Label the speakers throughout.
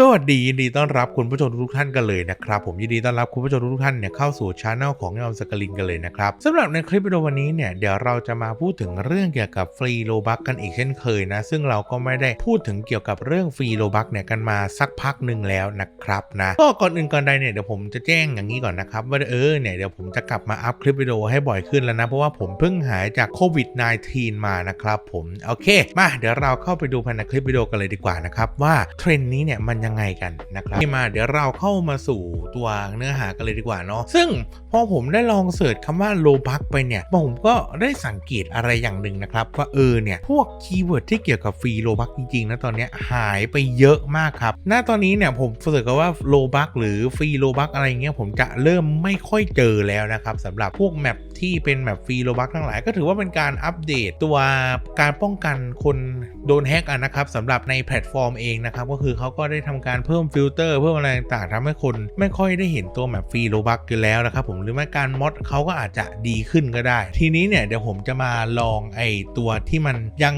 Speaker 1: สวัสดียินดีต้อนรับคุณผู้ชมทุกท่านกันเลยนะครับ ผมยินดีต้อนรับคุณผู้ชมทุกท่านเนี่ยเข้าสู่ช anel ของยอมสกลินกันเลยนะครับสำหรับในคลิปวิดีโอวันนี้เนี่ยเดี๋ยวเราจะมาพูดถึงเรื่องเกี่ยวกับฟรีโลบักกันอีกเช่นเคยนะซึ่งเราก็ไม่ได้พูดถึงเกี่ยวกับเรื่องฟรีโลบักเนี่ยกันมาสักพักหนึ่งแล้วนะครับนะก็ก่อนอื่นก่อนใดเนี่ยเดี๋ยวผมจะแจ้งอย่างนี้ก่อนนะครับว่าเออเนี่ยเดี๋ยวผมจะกลับมาอัพคลิปวิดีโอให้บ่อยขึ้นแล้วนะเพราะว่าผมเพิ่งหายจากโควิด -19 มานะครับผมโอเค มาเดี๋ยวเราเข้าไปดูภายในคลิปวิดีโอกันเลยดีกว่านะครับว่าเทรนด์นี้เนี่ยมันยังไงกันนะครับที่มาเดี๋ยวเราเข้ามาสู่ตัวเนื้อหากันเลยดีกว่าเนาะซึ่งพอผมได้ลองเสิร์ชคำว่าโลบักไปเนี่ยผมก็ได้สังเกตอะไรอย่างหนึ่งนะครับว่าเออเนี่ยพวกคีย์เวิร์ดที่เกี่ยวกับฟรีโลบักจริงๆนะตอนนี้หายไปเยอะมากครับณตอนนี้เนี่ยผมรู้สึกว่าโลบักหรือฟรีโลบักอะไรเงี้ยผมจะเริ่มไม่ค่อยเจอแล้วนะครับสำหรับพวกแมปที่เป็นแมปฟรีโลบักทั้งหลายก็ถือว่าเป็นการอัปเดตตัวการป้องกันคนโดนแฮกอะนะครับสำหรับในแพลตฟอร์มเองนะครับก็คือเขาก็ได้ทำการเพิ่มฟิลเตอร์เพิ่มอะไรต่างๆทำให้คนไม่ค่อยได้เห็นตัวแมปฟรีโลบักกันแล้วนะครับผมหรือไม่การมอดเขาก็อาจจะดีขึ้นก็ได้ ทีนี้เนี่ยเดี๋ยวผมจะมาลองไอตัวที่มันยัง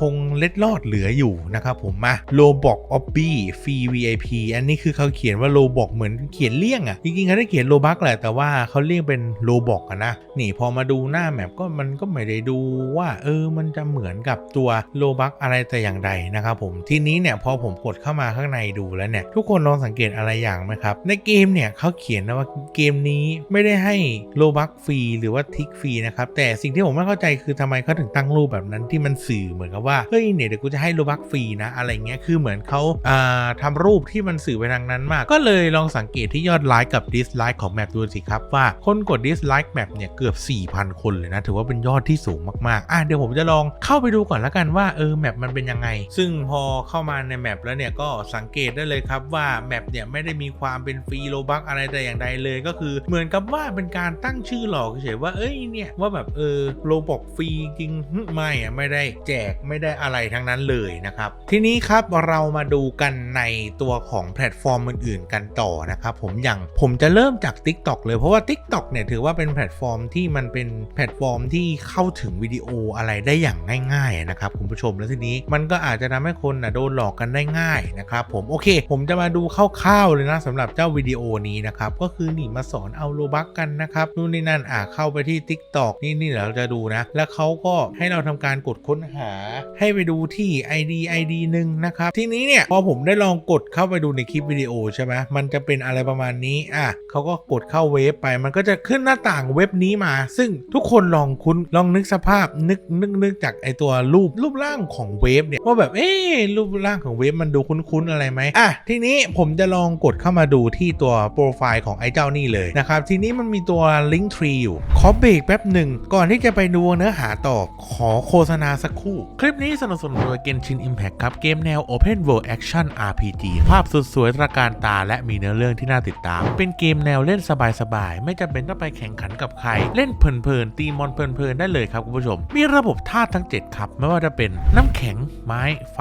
Speaker 1: คงเล็ดลอดเหลืออยู่นะครับผมมาโลบอกออบบี้ฟรี VIP อันนี้คือเขาเขียนว่าโลบอกเหมือนเขียนเลี่ยงอะจริงๆเขาได้เขียนโลบักแหละแต่ว่าเขาเลี่ยงเป็นโลบอกอะนะนี่พอมาดูหน้าแมปก็มันก็ไม่ได้ดูว่า เออมันจะเหมือนกับตัวโลบักอะไรแต่อย่างใดนะครับผมทีนี้เนี่ยพอผมกดเข้ามาข้างในดูแล้วเนี่ยทุกคนลองสังเกตอะไรอย่างไหมครับ ในเกมเนี่ยเขาเขียนนะว่าเกมนี้ไม่ได้ให้โลบักฟรีหรือว่าทิกฟรีนะครับแต่สิ่งที่ผมไม่เข้าใจคือทำไมเขาถึงตั้งรูปแบบนั้นที่มันสื่อเหมือนกับว่าเฮ้ยเนี่ยเดี๋ยวกูจะให้โลบักฟรีนะอะไรเงี้ยคือเหมือนเขาอ่าทำรูปที่มันสื่อไปทางนั้นมาก ก็เลยลองสังเกตที่ยอดไลค์กับดิสไลค์ของแมปดูสิครับว่าคนกดดิสไลค์แมปเนี่ยเกือบ 4,000 คนเลยนะถือว่าเป็นยอดที่สูงมากๆอะเดี๋ยวผมจะลองเข้าไปดูก่อนละกันว่าเออแมปมันเป็นยังไง ซึ่งพอเข้ามาในแมปแล้วเนี่ยก็สังเกตได้เลยครับว่าแมปเนี่ยไม่ได้มีความเป็นฟรีโลบักอะไรแต่อย่างใดเลยก็คือ เหมือนกับว่าเป็นการตั้งชื่อหลอกเฉยๆว่าเอ้ยเนี่ยว่าแบบเออโลบอกฟรีจริงหึไม่อะไม่ได้แจกไม่ได้อะไรทั้งนั้นเลยนะครับทีนี้ครับเรามาดูกันในตัวของแพลตฟอร์มอื่นๆ กันต่อนะครับผมอย่างผมจะเริ่มจาก TikTok เลยเพราะว่า TikTok เนี่ยถือว่าเป็นแพลตฟอร์มที่มันเป็นแพลตฟอร์มที่เข้าถึงวิดีโออะไรได้อย่างง่ายๆนะครับคุณผู้ชมแล้วทีนี้มันก็อาจจะทำให้คนนะโดนหลอกกันได้ง่ายนะครับผมโอเค ผมจะมาดูคร่าวๆเลยนะสำหรับเจ้าวิดีโอนี้นะครับ ก็คือนี่มาสอนเอาโลบักกันนะครับนู่นนี่นั่นอะเข้าไปที่ TikTok นี่นี่เดี๋ยวเราจะดูนะ แล้วเขาก็ให้เราทำการกดค้นหา ให้ไปดูที่ ID ID หนึ่งนะครับ ทีนี้เนี่ยพอผมได้ลองกดเข้าไปดูในคลิปวิดีโอใช่ไหมมันจะเป็นอะไรประมาณนี้อะเขาก็กดเข้าเว็บไป มันก็จะขึ้นหน้าต่างเว็บนี้มา ซึ่งทุกคนลองคุณลองนึกสภาพนึกนึกนึกจากไอตัวรูปรูปร่างของเว็บเนี่ยว่าแบบเอ๊รูปร่างของเว็บมันดูคุ้นๆอะไรไหมอะทีนี้ผมจะลองกดเข้ามาดูที่ตัวโปรไฟล์ของไอ้เจ้านี่เลยนะครับทีนี้มันมีตัว Link Tree อยู่ ขอเบรกแป๊บหนึ่ง ก่อนที่จะไปดูเนื้อหาต่อขอโฆษณาสักครู่ คลิปนี้สนับสนุนโดย Genshin Impact ครับ เกมแนว Open World Action RPG ภาพสุดสวยตระการตาและมีเนื้อเรื่องที่น่าติดตาม เป็นเกมแนวเล่นสบายๆ ไม่จำเป็นต้องไปแข่งขันกับใคร เล่นเพลินๆตีมอนเพลินๆได้เลยครับคุณผู้ชม มีระบบธาตุทั้ง 7 ครับ ไม่ว่าจะเป็นน้ำแข็ง ไม้ ไฟ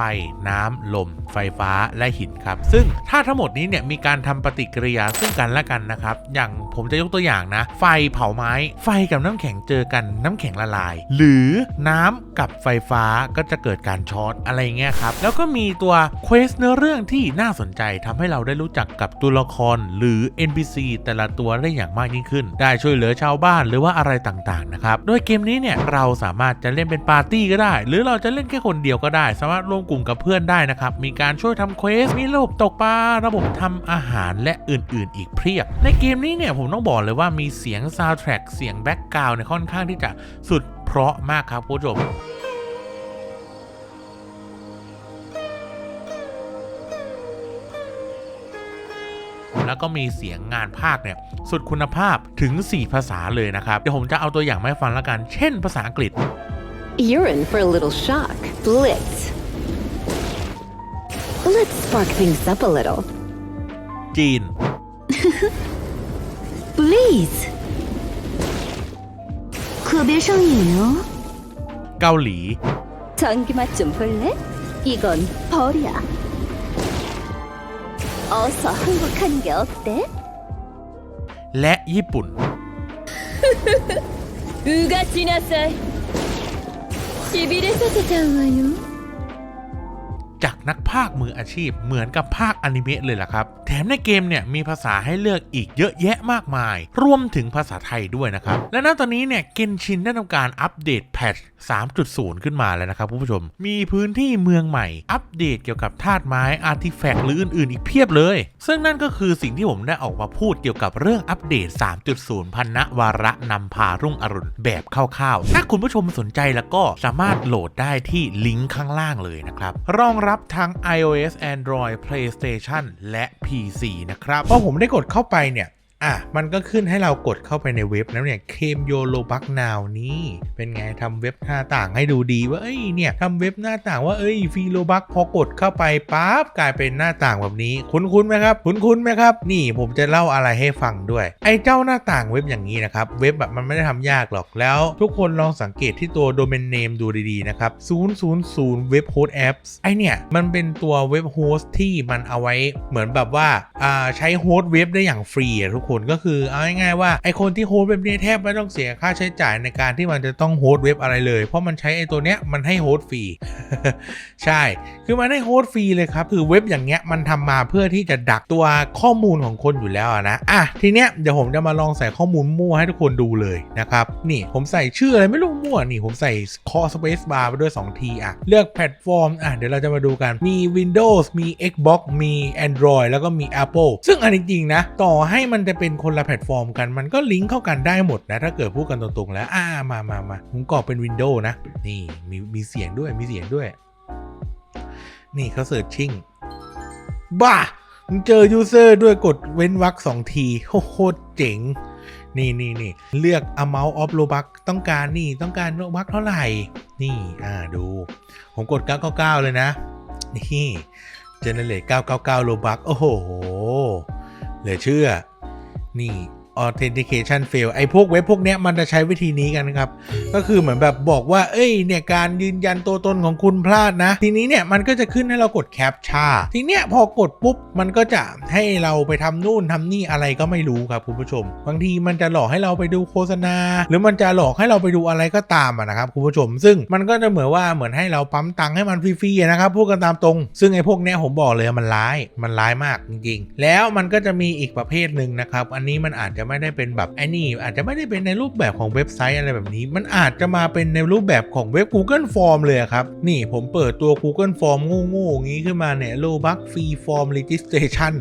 Speaker 1: น้ำลม ไฟฟ้าและหินครับ ซึ่งถ้าทั้งหมดนี้เนี่ยมีการทำปฏิกิริยาซึ่งกันและกันนะครับ อย่าง ผมจะยกตัวอย่างนะ ไฟเผาไม้ ไฟกับน้ำแข็งเจอกันน้ำแข็งละลาย หรือน้ำกับไฟฟ้าก็จะเกิดการช็อตอะไรเงี้ยครับ แล้วก็มีตัวเควสเนื้อเรื่องที่น่าสนใจทำให้เราได้รู้จักกับตัวละครหรือ NPC แต่ละตัวได้อย่างมากยิ่งขึ้น ได้ช่วยเหลือชาวบ้านหรือว่าอะไรต่างๆนะครับ โดยเกมนี้เนี่ยเราสามารถจะเล่นเป็นปาร์ตี้ก็ได้ หรือเราจะเล่นแค่คนเดียวก็ได้ สามารถรวมกลุ่มกับเพื่อนได้นะครับ มีการช่วยทำเควส มีระบบตกปลา ระบบทำอาหารและอื่น ๆ อีกเพียบ ในเกมนี้เนี่ยผมต้องบอกเลยว่ามีเสียงซาวด์แทร็กเสียงแบ็กกราวน์เนี่ยค่อนข้างที่จะสุดเพราะมากครับคุณผู้ชมแล้วก็มีเสียงงานภาคเนี่ยสุดคุณภาพถึง 4 ภาษาเลยนะครับ เดี๋ยวผมจะเอาตัวอย่างมาให้ฟังแล้วกัน เช่นภาษาอังกฤษ
Speaker 2: You're in for a little shock. Blitz. Let's spark things up a little.
Speaker 1: จีน
Speaker 2: please
Speaker 1: 900성이에요เกาหลี
Speaker 2: 전기 맛 좀 볼래? 이건 벌이야 어서 항복하는 게 어때?
Speaker 1: 레 이쁜.
Speaker 2: 으가 지나세 시비를 사세자와요
Speaker 1: จากนักพากย์มืออาชีพเหมือนกับภาคอนิเมะเลยล่ะครับ แถมในเกมเนี่ยมีภาษาให้เลือกอีกเยอะแยะมากมาย รวมถึงภาษาไทยด้วยนะครับ และณตอนนี้เนี่ยเกนชินได้ทำการอัปเดตแพท3.0 ขึ้นมาแล้วนะครับคุณผู้ชม มีพื้นที่เมืองใหม่ อัปเดตเกี่ยวกับธาตุไม้อาร์ติแฟกต์หรืออื่นๆ อีกเพียบเลย ซึ่งนั่นก็คือสิ่งที่ผมได้ออกมาพูดเกี่ยวกับเรื่องอัปเดต 3.0 พันณวาระนำพารุ่งอรุณแบบคร่าวๆ ถ้าคุณผู้ชมสนใจแล้วก็สามารถโหลดได้ที่ลิงก์ข้างล่างเลยนะครับ รองรับทั้ง iOS Android PlayStation และ PC นะครับพอผมได้กดเข้าไปเนี่ย อะ มันก็ขึ้นให้เรากดเข้าไปในเว็บแล้วเนี่ยเคมโยโลบักนาวนี่เป็นไงทำเว็บหน้าต่างให้ดูดีว่าเอ้ยเนี่ยทำเว็บหน้าต่างว่าเอ้ยฟรีโลบักพอกดเข้าไปปั๊บกลายเป็นหน้าต่างแบบนี้ คุ้นๆไหมครับ คุ้นๆไหมครับ นี่ผมจะเล่าอะไรให้ฟังด้วย ไอ้เจ้าหน้าต่างเว็บอย่างนี้นะครับ เว็บแบบมันไม่ได้ทำยากหรอกแล้ว ทุกคนลองสังเกตที่ตัว domain name ดูดีๆนะครับ000 web host apps ไอเนี่ยมันเป็นตัวเว็บโฮสต์ที่มันเอาไว้เหมือนแบบว่าอ่าใช้โฮสต์เว็บได้อย่างฟรีทุกคนก็คือเอาง่ายๆว่าไอคนที่โฮสต์เว็บนี้แทบไม่ต้องเสียค่าใช้จ่ายในการที่มันจะต้องโฮสต์เว็บอะไรเลย เพราะมันใช้ไอตัวเนี้ยมันให้โฮสต์ฟรีใช่ คือมันให้โฮสต์ฟรีเลยครับ คือเว็บอย่างเงี้ยมันทำมาเพื่อที่จะดักตัวข้อมูลของคนอยู่แล้วนะอะทีเนี้ยเดี๋ยวผมจะมาลองใส่ข้อมูลมั่วให้ทุกคนดูเลยนะครับนี่ผมใส่ชื่ออะไรไม่รู้มั่วนี่ผมใส่คอ space bar ไปด้วย 2 ทีอะเลือกแพลตฟอร์มอะเดี๋ยวเราจะมาดูกันมี Windows มี Xbox มี Android แล้วก็มี Apple ซึ่งอันจริงๆนะ ต่อให้มันจะเป็นคนละแพลตฟอร์มกัน มันก็ลิงก์เข้ากันได้หมดนะ ถ้าเกิดพูดกันตรงๆแล้ว อ่ามามามาผมกรอกเป็น Windows นะ นี่มีมีเสียงด้วยมีเสียงด้วย นี่เขาเสิร์ชชิ่งบ้ามึงเจอยูเซอร์ด้วยกดเว้นวรรคสองทีโคตรเจ๋งนี่นี่นี่เลือก amount of robux ต้องการนี่ต้องการ robux เท่าไหร่ นี่อ่าดู ผมกด 999 เลยนะ นี่ generate 999 robux โอ้โห เหลือเชื่อ นี่ authentication fail ไอ้พวกเว็บพวกเนี้ยมันจะใช้วิธีนี้กันครับ ก็คือเหมือนแบบบอกว่า เอ้ยเนี่ยการยืนยันตัวตนของคุณพลาดนะ ทีนี้เนี่ยมันก็จะขึ้นให้เรากดแคปชาทีเนี้ยพอกดปุ๊บ มันก็จะให้เราไปทำนู่นทำนี่อะไรก็ไม่รู้ครับคุณผู้ชม บางทีมันจะหลอกให้เราไปดูโฆษณา หรือมันจะหลอกให้เราไปดูอะไรก็ตามะนะครับคุณผู้ชม ซึ่งมันก็จะเหมือนว่าเหมือนให้เราปั๊มตังค์ให้มันฟรีๆนะครับพูดกันตามตรง ซึ่งไอ้พวกเนี้ยผมบอกเลยมันร้ายมันร้ายมากจริงๆ แล้วมันก็จะมีอีกประเภทหนึ่งนะครับ อันนี้มันอาจจะไม่ได้เป็นแบบไอ้นี่อาจจะไม่ได้เป็นในรูปแบบของเว็บไซต์อะไรแบบนี้ มันอาจจะมาเป็นในรูปแบบของเว็บ Google Form เลยครับ นี่ผมเปิดตัว Google Form โง่ๆอย่างนี้ขึ้นมาเนี่ย r o b u x Free Form Registration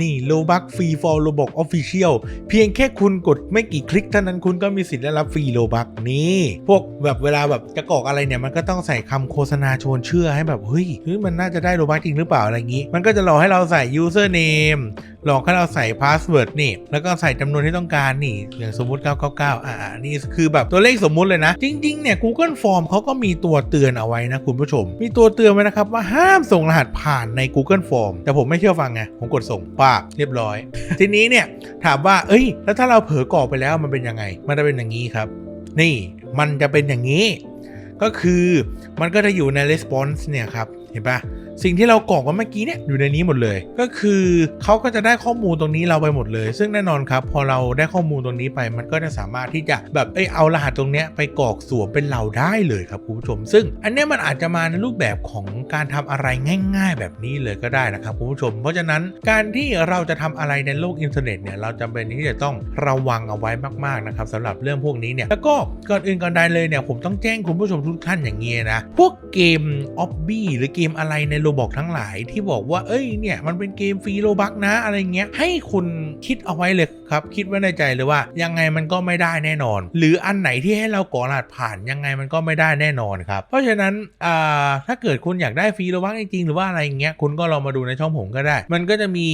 Speaker 1: นี่ r o b u x Free Form Roblox Official เพียงแค่คุณกดไม่กี่คลิกเท่านั้นคุณก็มีสิทธิ์ได้รับฟรีโลบักนี่พวกแบบเวลาแบบจะกรอกอะไรเนี่ยมันก็ต้องใส่คำโฆษณาชวนเชื่อให้แบบเฮ้ยมันน่าจะได้โลบักจริงหรือเปล่าอะไรอย่างนี้ มันก็จะหลอให้เราใส่ username หลอกให้เราใส่พาสเวิร์ดนี่แล้วก็ใส่จำนวนที่ต้องการนี่อย่างสมมุติ 999 อ่านี่คือแบบตัวเลขสมมุติเลยนะ จริงๆเนี่ย Google Form เขาก็มีตัวเตือนเอาไว้นะคุณผู้ชม มีตัวเตือนไว้นะครับว่าห้ามส่งรหัสผ่านใน Google Form แต่ผมไม่เชื่อฟังไงผมกดส่งป้าเรียบร้อย ทีนี้เนี่ยถามว่าเอ้ย แล้วถ้าเราเผลอกรอกไปแล้วมันเป็นยังไง มันจะเป็นอย่างนี้ครับ นี่มันจะเป็นอย่างนี้ ก็คือมันก็จะอยู่ใน response เนี่ยครับเห็นปะ สิ่งที่เรากรอกมาเมื่อกี้เนี่ยอยู่ในนี้หมดเลย ก็คือเขาก็จะได้ข้อมูลตรงนี้เราไปหมดเลย ซึ่งแน่นอนครับพอเราได้ข้อมูลตรงนี้ไป มันก็จะสามารถที่จะแบบเอ้ยเอารหัสตรงเนี้ยไปกรอกสวมเป็นเราได้เลยครับคุณผู้ชม ซึ่งอันนี้มันอาจจะมาในรูปแบบของการทำอะไรง่าย ๆ แบบนี้เลยก็ได้นะครับคุณผู้ชม เพราะฉะนั้นการที่เราจะทำอะไรในโลกอินเทอร์เน็ตเนี่ยเราจำเป็นที่จะต้องระวังเอาไว้มากๆนะครับสำหรับเรื่องพวกนี้เนี่ยแล้วก็ก่อนอื่นก่อนใดเลยเนี่ยผมต้องแจ้งคุณผู้ชมทุกท่านอย่างนี้นะพวกเกมออบบี้หรือเกมอะไรในโรบอกทั้งหลายที่บอกว่าเอ้ยเนี่ยมันเป็นเกมฟรีโลบักนะอะไรเงี้ยให้คุณคิดเอาไว้เลยครับ คิดไว้ในใจเลยว่ายังไงมันก็ไม่ได้แน่นอน หรืออันไหนที่ให้เราก่อรหัสผ่านยังไงมันก็ไม่ได้แน่นอนครับ เพราะฉะนั้นถ้าเกิดคุณอยากได้ฟรีโลบักจริงๆหรือว่าอะไรเงี้ยคุณก็ลองมาดูในช่องผมก็ได้ มันก็จะมี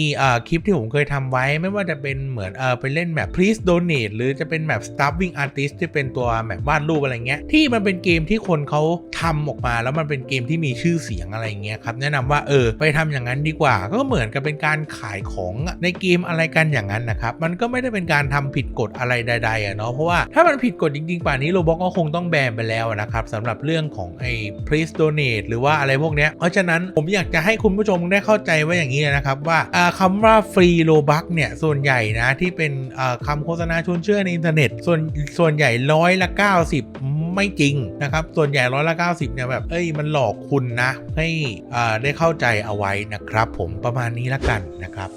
Speaker 1: คลิปที่ผมเคยทำไว้ ไม่ว่าจะเป็นเหมือนเออไปเล่นแบบ please donate หรือจะเป็นแบบ starving artist ที่เป็นตัวแบบวาดรูปอะไรเงี้ยที่มันเป็นเกมที่คนเขาทำออกมาแล้วมันเป็นเกมที่มีชื่อเสียงอะไรเงี้ยครับนะนำว่าเออไปทำอย่างนั้นดีกว่า ก็เหมือนกับเป็นการขายของในเกมอะไรกันอย่างนั้นนะครับ มันก็ไม่ได้เป็นการทำผิดกฎอะไรใดๆอะเนาะเพราะว่าถ้ามันผิดกฎจริงๆ ป่านนี้โรบอกก็คงต้องแบนไปแล้วนะครับสำหรับเรื่องของไอ้ please donate หรือว่าอะไรพวกเนี้ยเพราะฉะนั้นผมอยากจะให้คุณผู้ชมได้เข้าใจไว้อย่างนี้นะครับว่าอ่าคำว่าฟรีโลบักเนี่ยส่วนใหญ่นะที่เป็นอ่าคำโฆษณาชวนเชื่อในอินเทอร์เน็ตส่วนส่วนใหญ่ร้อยละ 90 ไม่จริงนะครับ ส่วนใหญ่ร้อยละ90เนี่ยแบบ เอ้ยมันหลอกคุณนะ ให้อ่าได้เข้าใจเอาไว้นะครับ ผมประมาณนี้ละกันนะครับ